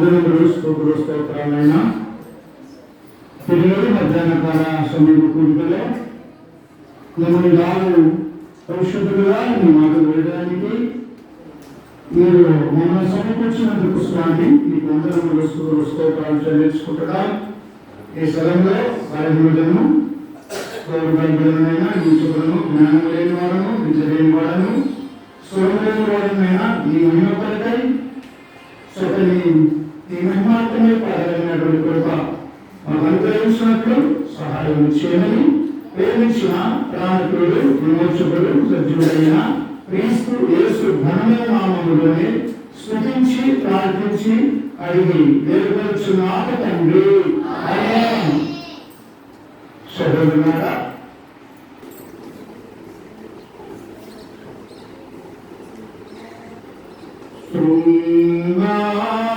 వందనములు స్తోత్రులు స్తోత్రాలైన తిరిగి మధ్యాహ్న కాల సమయం కూడికలో మిమ్మల్ని నాలుగు పరిశుద్ధులుగా మీ మాటలు వేయడానికి మీరు మమ్మల్ని సమకూర్చినందుకు స్వామి. మీకు వందనములు స్తోత్రులు స్తోత్రాలు చెల్లించుకుంటున్నా ఈ స్థలంలో బలహీనులను గౌరవైన నీచులను జ్ఞానం లేని వారను విద్య లేని వాడను స్వరం లేని వాడనైనా ఈ మహిమపడకై సొకని ఈ మహిమాత్మే పాడమైనటువంటి కృప మాకు అనుగ్రహించినట్లు సహాయం చేయమని ప్రేమించిన ప్రాణకుడు విమోచకుడు సజ్జుడైన క్రీస్తు యేసు ఘనమైన నామములోనే స్థుతించి ప్రార్థించి అడిగి వేరుపరుచున్నాక తండ్రి ఆమేన్. సహోదరులారా శృంగార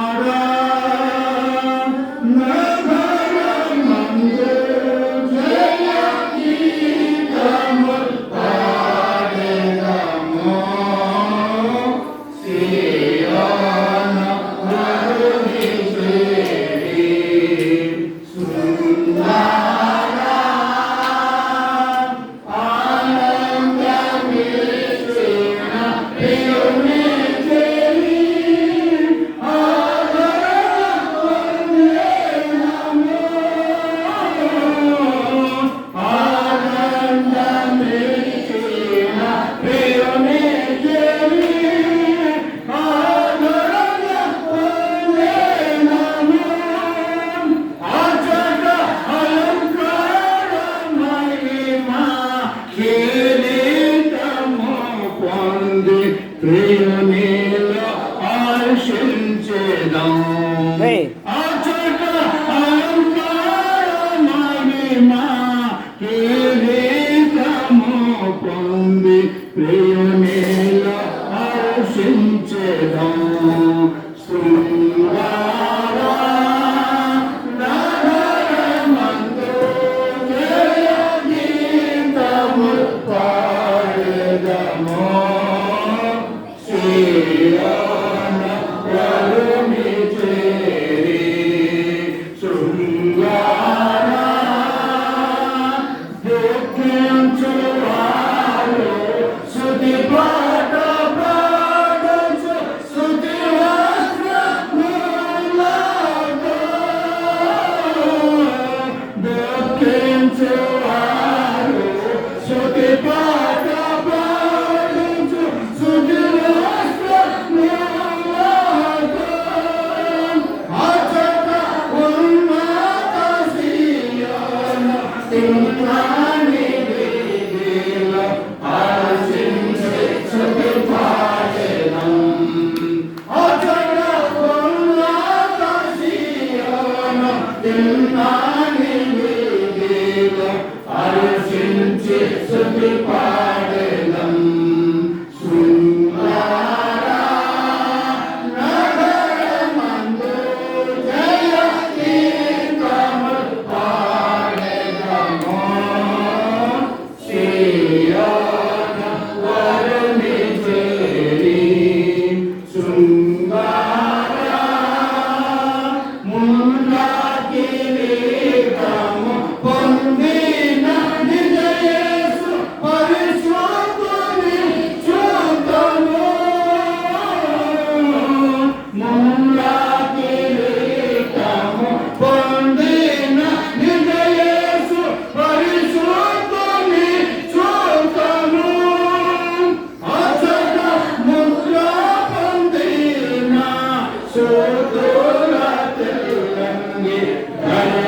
పొంది ప్రియునిలో హర్షించేదా. శృంగార Still Herr,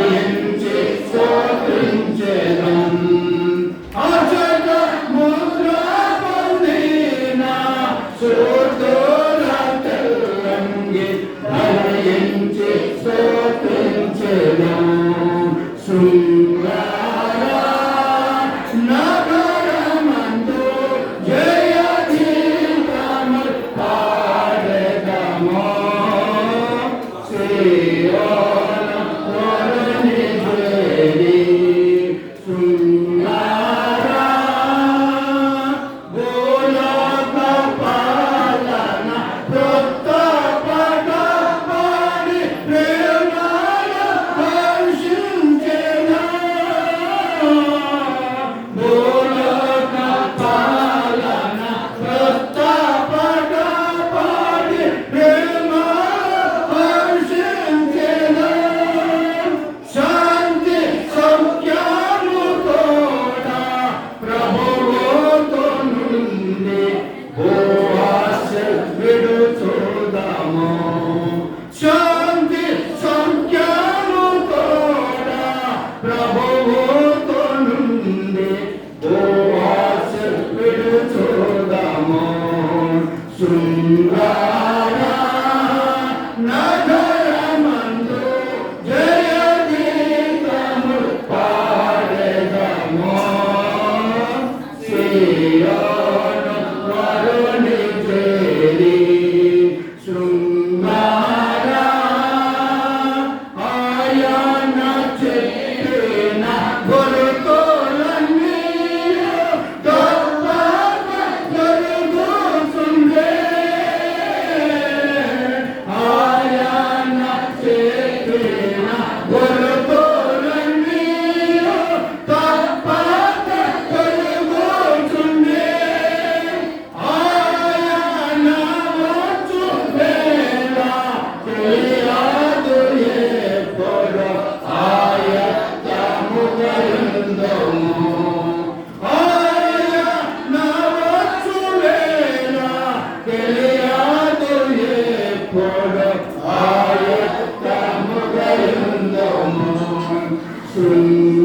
శృంగార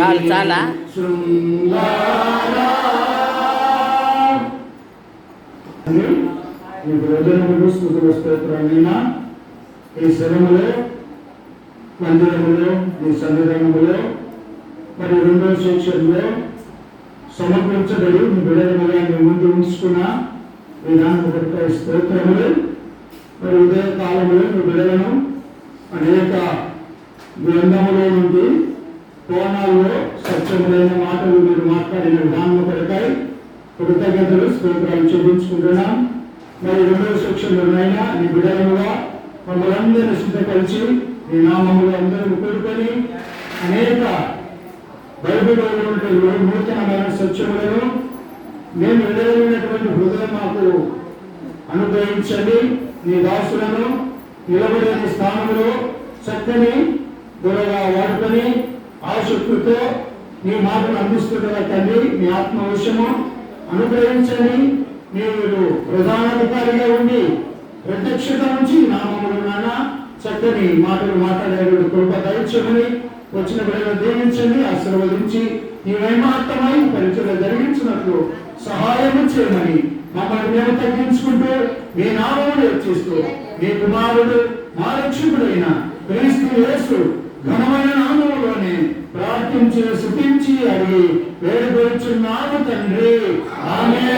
చాలు, చాలా? శృంగార ఈ ప్రజలకు ఈ మందిరములో ఈ సన్నిధానములో మరి రెండో సెక్షన్లో సమర్పించబడి మీ బిడ్డలుగా మీ ముందు ఉంచుకున్న విధానం కొరకై స్తోత్రములు మరి ఉదయ కాలంలో మీ బిడ్డలను అనేక గ్రంథములో నుండి కోణాల్లో స్వచ్ఛమైన మాటలు మీరు మాట్లాడిన విధానం కొరకై కృతజ్ఞతలు స్తోత్రాలు చూపించుకుంటున్నాం. మరి రెండవ సెక్షన్లోనైనా నీ బిడ్డలుగా మమ్మల్ని అందరినీ సిద్ధపరిచి నీ నామములు అందరూ కోరుకొని అనేక బైబిల్లో ఉన్నటువంటి నూతనమైన సత్యములను మేము ఎదురైనటువంటి హృదయం మాకు అనుగ్రహించండి. నీ దాసులను నిలబడే స్థానంలో చక్కని దూరంగా వాడుకొని ఆసక్తితో నీ మాటను అందిస్తున్న తండ్రి మీ ఆత్మవిషయము అనుగ్రహించని మీరు ప్రధానాధికారిగా ఉండి ప్రత్యక్షత నుంచి నామములు నాన్న చక్కని మాటలు మాట్లాడే కృప దయచమని వచ్చిన బిడ్డలు దీవించండి ఆశీర్వదించి నీ వైమాత్తమై పరిచయం జరిగించినట్లు సహాయం చేయమని మమ్మల్ని మేము తగ్గించుకుంటూ మీ నామములు వచ్చేస్తూ మీ కుమారుడు మా రక్షకుడైన క్రీస్తు యేసు ఘనమైన నామములోనే ప్రార్థించి శుతించి అడిగి వేడుకొచ్చున్నాము తండ్రి. ఆమె